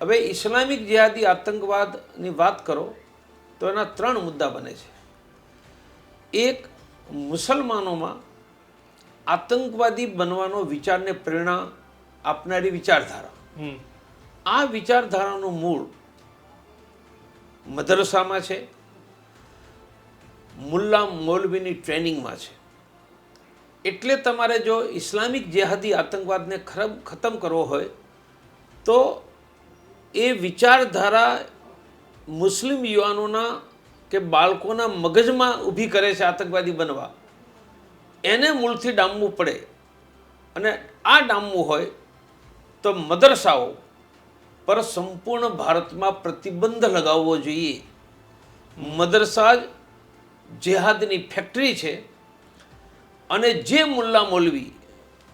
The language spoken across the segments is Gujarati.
હવે ઇસ્લામિક જિહાદી આતંકવાદની વાત કરો તો એના ત્રણ મુદ્દા બને છે. એક મુસલમાનોમાં આતંકવાદી બનવાનો વિચારને પ્રેરણા આપનારી વિચારધારા. આ વિચારધારાનું મૂળ મદરસામાં છે મુલ્લા મૌલવીની ટ્રેનિંગમાં છે. એટલે તમારે જો ઇસ્લામિક જેહાદી આતંકવાદને ખરબ ખતમ કરવો હોય તો એ વિચારધારા મુસ્લિમ યુવાનોના કે બાળકોના મગજમાં ઊભી કરે છે આતંકવાદી બનવા. એને મૂળથી ડામવું પડે. અને આ ડામવું હોય તો મદરસાઓ પર સંપૂર્ણ ભારતમાં પ્રતિબંધ લગાવવો જોઈએ. મદરસા જ જેહાદની ફેક્ટરી છે અને જે મુલ્લા મૌલવી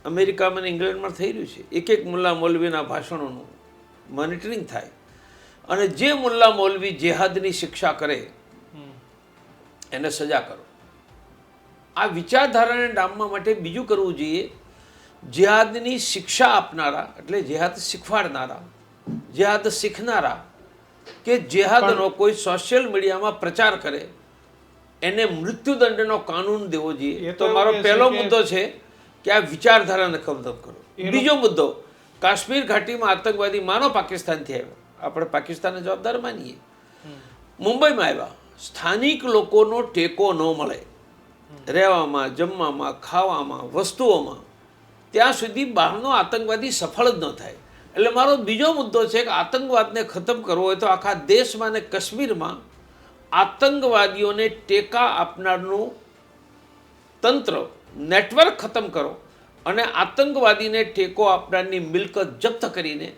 અમેરિકામાં અને ઇંગ્લેન્ડમાં થઈ રહ્યું છે. એક એક મુલ્લા મૌલવીના ભાષણોનું મોનિટરિંગ થાય. અને જે મુલ્લા મૌલવી જેહાદની શિક્ષા કરે એને સજા કરો. આ વિચારધારાને ડામવા માટે બીજું કરવું જોઈએ જેહાદની શિક્ષા આપનારા એટલે જેહાદ શીખવાડનારા જેહાદ શીખનારા કે જેહાદનો કોઈ સોશિયલ મીડિયામાં પ્રચાર કરે એને મૃત્યુદંડનો કાનૂન દેવો જોઈએ. તો મારો પહેલો મુદ્દો છે કે આ વિચારધારાને ખતમ કરો. બીજો મુદ્દો કાશ્મીર ઘાટીમાં આતંકવાદી માનો પાકિસ્તાનથી આવ્યો. આપણે પાકિસ્તાનને જવાબદાર માનીએ. મુંબઈમાં આવ્યા. સ્થાનિક લોકોનો ટેકો ન મળે. રહેવામાં, જમવામાં, ખાવામાં, વસ્તુઓમાં ત્યાં સુધી બહારનો આતંકવાદી સફળ જ ન થાય. એટલે મારો બીજો મુદ્દો છે કે આતંકવાદને ખતમ કરવો હોય તો આખા દેશમાં અને કાશ્મીરમાં આતંકવાદીઓને ટેકા આપનારનું તંત્ર, નેટવર્ક ખતમ કરો. અને આતંકવાદીને ટેકો આપનારની મિલકત જપ્ત કરીને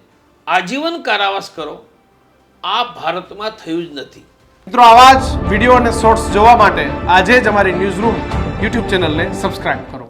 આજીવન કારાવાસ કરો, આ ભારતમાં થયું જ નથી. મિત્રો, આવા જ વીડિયો અને શોર્ટ્સ જોવા માટે આજે જ અમારી ન્યૂઝ રૂમ યુટ્યુબ ચેનલને સબસ્ક્રાઇબ કરો.